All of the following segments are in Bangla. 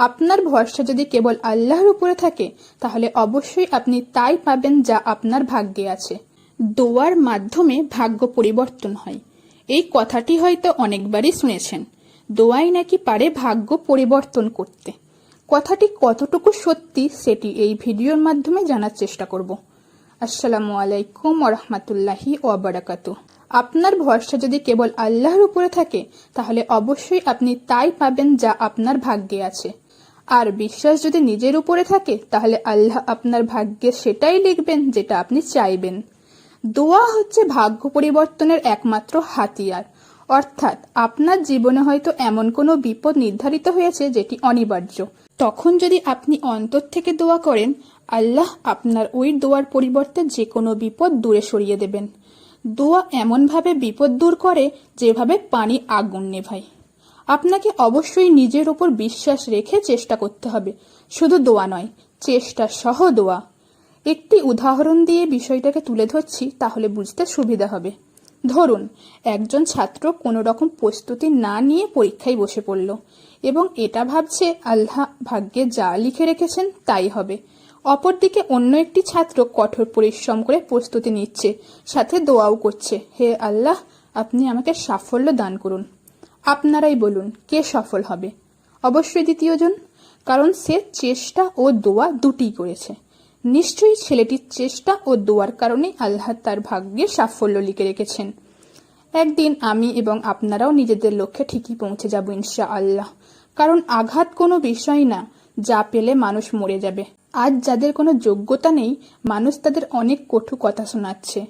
আপনার ভরসা যদি কেবল আল্লাহর উপরে থাকে, তাহলে অবশ্যই আপনি তাই পাবেন যা আপনার ভাগ্যে আছে। দোয়ার মাধ্যমে ভাগ্য পরিবর্তন হয়। এই কথাটি হয়তো অনেকবারই শুনেছেন। দোয়াই নাকি পারে ভাগ্য পরিবর্তন করতে। কথাটি কতটুকু সত্যি, সেটি এই ভিডিওর মাধ্যমে জানার চেষ্টা করব। আসসালামু আলাইকুম ওরহমতুল্লাহি ওবরাকাতু আপনার ভরসা যদি কেবল আল্লাহর উপরে থাকে, তাহলে অবশ্যই আপনি তাই পাবেন যা আপনার ভাগ্যে আছে। আর বিশ্বাস যদি নিজের উপরে থাকে, তাহলে আল্লাহ আপনার ভাগ্যে সেটাই লিখবেন যেটা আপনি চাইবেন। দোয়া হচ্ছে ভাগ্য পরিবর্তনের একমাত্র হাতিয়ার। অর্থাৎ আপনার জীবনে হয়তো এমন কোনো বিপদ নির্ধারিত হয়েছে যেটি অনিবার্য। তখন যদি আপনি অন্তর থেকে দোয়া করেন, আল্লাহ আপনার ওই দোয়ার পরিবর্তে যে কোনো বিপদ দূরে সরিয়ে দেবেন। দোয়া এমনভাবে বিপদ দূর করে যেভাবে পানি আগুন নেভায়। আপনাকে অবশ্যই নিজের ওপর বিশ্বাস রেখে চেষ্টা করতে হবে। শুধু দোয়া নয়, চেষ্টা সহ দোয়া। একটি উদাহরণ দিয়ে বিষয়টাকে তুলে ধরছি, তাহলে বুঝতে সুবিধা হবে। ধরুন, একজন ছাত্র কোনো রকম প্রস্তুতি না নিয়ে পরীক্ষায় বসে পড়ল এবং এটা ভাবছে, আল্লাহ ভাগ্যে যা লিখে রেখেছেন তাই হবে। অপরদিকে অন্য একটি ছাত্র কঠোর পরিশ্রম করে প্রস্তুতি নিচ্ছে, সাথে দোয়াও করছে, হে আল্লাহ, আপনি আমাকে সাফল্য দান করুন। আপনারাই বলুন, কে সফল হবে? অবশ্যই দ্বিতীয়জন কারণ সে চেষ্টা ও দোয়া দুটি করেছে। নিশ্চয়ই ছেলেটির চেষ্টা ও দোয়ার কারণে আল্লাহ তার ভাগ্যে সাফল্য লিখে রেখেছেন। একদিন আমি এবং আপনারাও নিজেদের লক্ষ্যে ঠিকই পৌঁছে যাব ইনশা আল্লাহ কারণ আঘাত কোনো বিষয় না, যা পেলে মানুষ মরে যাবে। আজ যাদের কোনো যোগ্যতা নেই, মানুষ তাদের অনেক কটু কথা শোনাচ্ছে।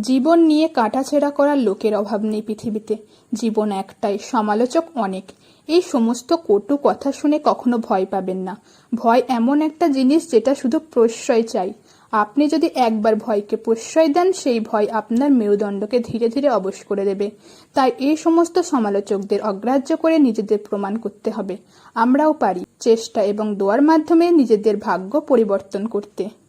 জীবন নিয়ে কাটাছেড়া করার লোকের অভাব নেই পৃথিবীতে। জীবন একটাই, সমালোচক অনেক। এই সমস্ত কটু কথা শুনে কখনো ভয় পাবেন না। ভয় এমন একটা জিনিস যেটা শুধু প্রশ্রয় চাই। আপনি যদি একবার ভয়কে প্রশ্রয় দেন, সেই ভয় আপনার মেরুদণ্ডকে ধীরে ধীরে অবশ করে দেবে। তাই এই সমস্ত সমালোচকদের অগ্রাহ্য করে নিজেদের প্রমাণ করতে হবে। আমরাও পারি চেষ্টা এবং দোয়ার মাধ্যমে নিজেদের ভাগ্য পরিবর্তন করতে।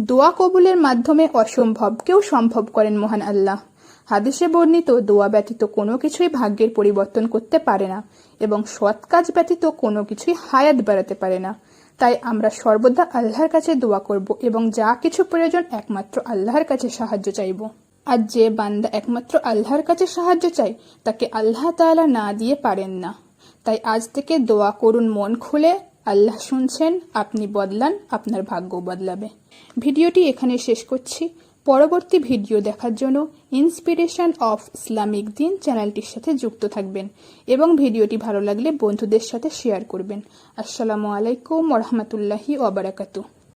দোয়া কবুলের মাধ্যমে অসম্ভবকেও সম্ভব করেন মহান আল্লাহ। হাদিসে বর্ণিত, দোয়া ব্যতীত কোনো কিছুই ভাগ্যের পরিবর্তন করতে পারে না এবং সৎ কাজ ব্যতীত কোনো কিছুই হায়াত বাড়াতে পারে না। তাই আমরা সর্বদা আল্লাহর কাছে দোয়া করব এবং যা কিছু প্রয়োজন একমাত্র আল্লাহর কাছে সাহায্য চাইব। আর যে বান্দা একমাত্র আল্লাহর কাছে সাহায্য চাই তাকে আল্লাহ তাআলা না দিয়ে পারেন না। তাই আজ থেকে দোয়া করুন মন খুলে আল্লাহ শুনছেন, আপনি বদলান, আপনার ভাগ্য বদলাবে। ভিডিওটি এখানে শেষ করছি। পরবর্তী ভিডিও দেখার জন্য ইন্সপিরেশন অফ ইসলামিক দিন চ্যানেলটির সাথে যুক্ত থাকবেন এবং ভিডিওটি ভালো লাগলে বন্ধুদের সাথে শেয়ার করবেন। আসসালামু আলাইকুম ওরহমতুল্লাহি ওবরাকাতু